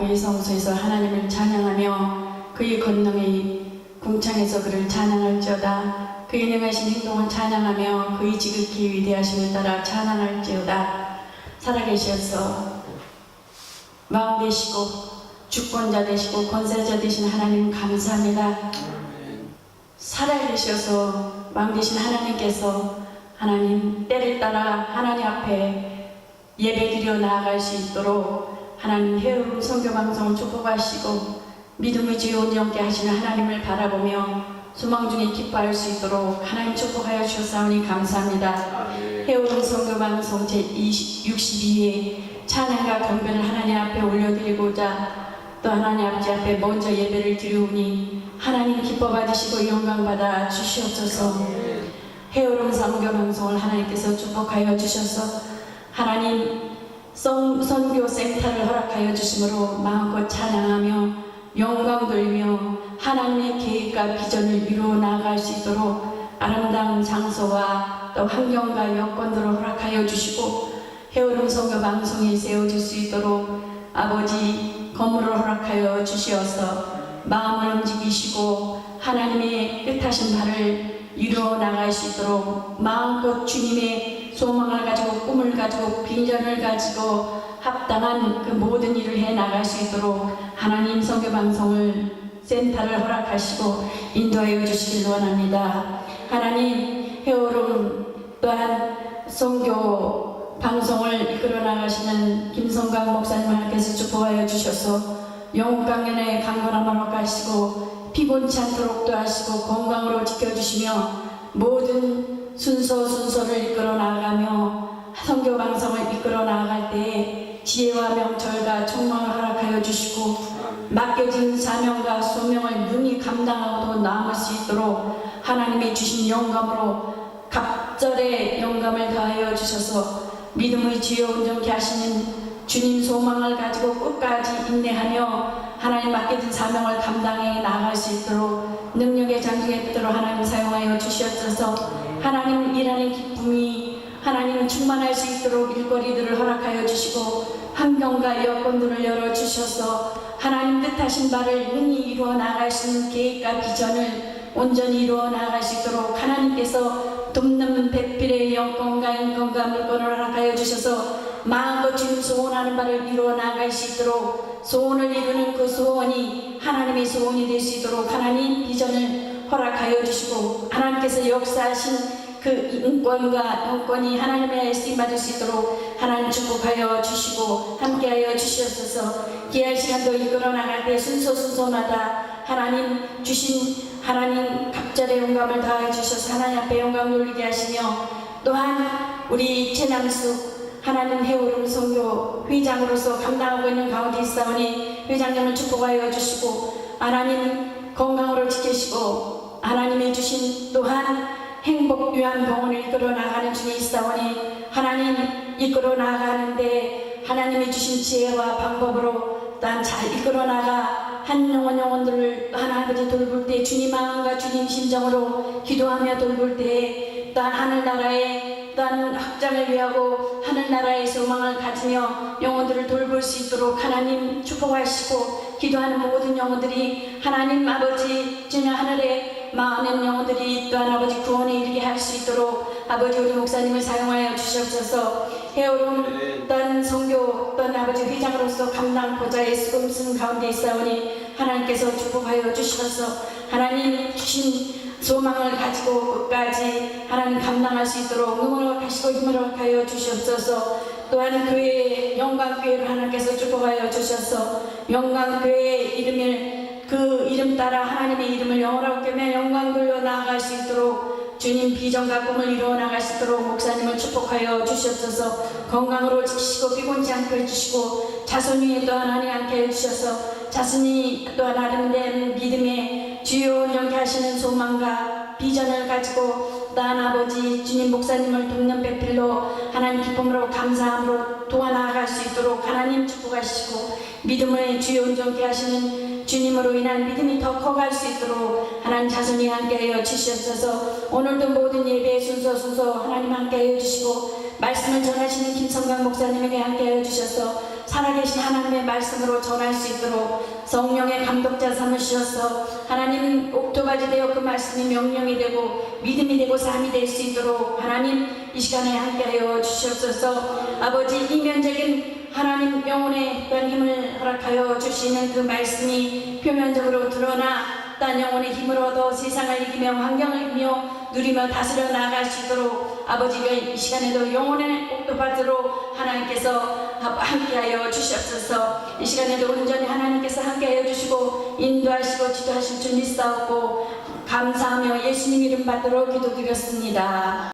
그의 성소에서 하나님을 찬양하며 그의 권능의 궁창에서 그를 찬양할지어다. 그의 능하신 행동을 찬양하며 그의 지극히 위대하심을 따라 찬양할지어다. 살아계셔서 마음 되시고 주권자 되시고 권세자 되신 하나님 감사합니다. 살아계셔서 마음 되신 하나님께서 하나님 때를 따라 하나님 앞에 예배드려 나아갈 수 있도록 하나님 해로운 성교방송을 축복하시고 믿음의 주에 온전케 하시는 하나님을 바라보며 소망 중에 기뻐할 수 있도록 하나님 축복하여 주셨사오니 감사합니다. 해오른 성교방송 제62회 찬양과 경배를 하나님 앞에 올려드리고자 또 하나님 아버지 앞에 먼저 예배를 드리오니 하나님 기뻐 받으시고 영광 받아 주시옵소서. 해오름 선교 방송을 하나님께서 축복하여 주셔서 하나님 선, 선교 센터를 허락하여 주심으로 마음껏 찬양하며 영광 돌리며 하나님의 계획과 비전을 이루어 나아갈 수 있도록 아름다운 장소와 또 환경과 여건들을 허락하여 주시고 해오름 선교 방송이 세워질 수 있도록 아버지 건물을 허락하여 주시어서 마음을 움직이시고 하나님의 뜻하신 바를 이루어 나갈 수 있도록 마음껏 주님의 소망을 가지고 꿈을 가지고 비전을 가지고 합당한 그 모든 일을 해 나갈 수 있도록 하나님 성교 방송을 센터를 허락하시고 인도하여 주시길 원합니다. 하나님 해오름 또한 성교 방송을 이끌어 나가시는 김성강 목사님 하나님께서 축복하여 주셔서 영국 강연에 강건함을 가시고 피곤치 않도록 도 하시고 건강으로 지켜주시며 모든 순서 순서를 이끌어 나가며 성교 방송을 이끌어 나아갈 때에 지혜와 명철과 총망을 허락하여 주시고 맡겨진 사명과 소명을 능히 감당하고도 남을 수 있도록 하나님의 주신 영감으로 갑절의 영감을 더하여 주셔서 믿음의 지혜 온전케 하시는 주님 소망을 가지고 끝까지 인내하며 하나님 맡겨진 사명을 감당해 나아갈 수 있도록 능력의 뜻대로 하나님 사용하여 주시옵소서. 하나님 일하는 기쁨이 하나님 충만할 수 있도록 일거리들을 허락하여 주시고 환경과 여건들을 열어 주셔서 하나님 뜻하신 바를 능히 이루어 나갈 수 있는 계획과 비전을 온전히 이루어 나갈 수 있도록 하나님께서 돕는 백필의 영권과 인권과 물건을 허락하여 주셔서 마음껏 주님 소원하는 바를 이루어 나갈 수 있도록 소원을 이루는 그 소원이 하나님의 소원이 될 수 있도록 하나님 비전을 허락하여 주시고 하나님께서 역사하신 그 인권과 영권이 하나님의 쓰임 받을 수 있도록 하나님 축복하여 주시고 함께하여 주시옵소서. 기할 시간도 이끌어 나갈 때 순서 순서마다 하나님 주신 하나님 갑절의 영감을 다해 주셔서 하나님 앞에 영광 돌리게 하시며 또한 우리 최남숙 하나님 해오름 선교 회장으로서 감당하고 있는 가운데 있사오니 회장님을 축복하여 주시고 하나님 건강으로 지키시고 하나님이 주신 또한 행복 요양병원을 이끌어 나가는 중에 있사오니 하나님 이끌어 나가는데 하나님이 주신 지혜와 방법으로 또한 잘 이끌어 나가 한 영혼 영혼들을 하나님이 돌볼 때 주님 마음과 주님 심정으로 기도하며 돌볼 때 또한 하늘나라의 또한 확장을 위하고 하늘나라의 소망을 가지며 영혼들을 돌볼 수 있도록 하나님 축복하시고 기도하는 모든 영혼들이 하나님 아버지 주님 하늘에 많은 영혼들이 또한 아버지 구원에 이르게 할 수 있도록 아버지 우리 목사님을 사용하여 주시옵소서. 해오름 또한 성교 또한 아버지 회장으로서 감당 보좌의 수금승 가운데 있사오니 하나님께서 축복하여 주시옵소서 하나님 주신 소망을 가지고 끝까지 하나님 감당할 수 있도록 응원을 하시고 힘을 하여 주시옵소서. 또한 교회의 영광교회를 하나님께서 축복하여 주셔서 영광교회의 이름을 그 이름 따라 하나님의 이름을 영원하고 깨며 영광 돌려 나아갈 수 있도록 주님 비전과 꿈을 이루어 나갈 수 있도록 목사님을 축복하여 주시옵소서. 건강으로 지키시고 피곤치 않게 해주시고 자손 위에 또한 하나님 함께 해주셔서 자손이 또한 아름다운 믿음의 주요 영케 하시는 소망과 비전을 가지고 또한 아버지 주님 목사님을 돕는 배필로 하나님 기쁨으로 감사함으로 도와나갈 수 있도록 하나님 축복하시고 믿음의 주요 온전케 하시는 주님으로 인한 믿음이 더 커갈 수 있도록 하나님 자손이 함께하여 주시옵소서. 오늘도 모든 예배의 순서 순서 하나님 함께하여 주시고 말씀을 전하시는 김성강 목사님에게 함께하여 주셔서 살아계신 하나님의 말씀으로 전할 수 있도록 성령의 감독자 삼으시어서 하나님 옥토바지 되어 그 말씀이 명령이 되고 믿음이 되고 삶이 될 수 있도록 하나님 이 시간에 함께하여 주시옵소서. 아버지 이면적인 하나님 영혼의 그런 힘을 허락하여 주시는 그 말씀이 표면적으로 드러나 딴 영혼의 힘을 얻어 세상을 이기며 환경을 이기며 누리며 다스려 나아갈 수 있도록 아버지가 이 시간에도 영혼의 옥도밭으로 하나님께서 함께하여 주시옵소서 이 시간에도 온전히 하나님께서 함께하여 주시고 인도하시고 지도하실 줄 믿사옵고 감사하며 예수님 이름 받들어 기도드렸습니다.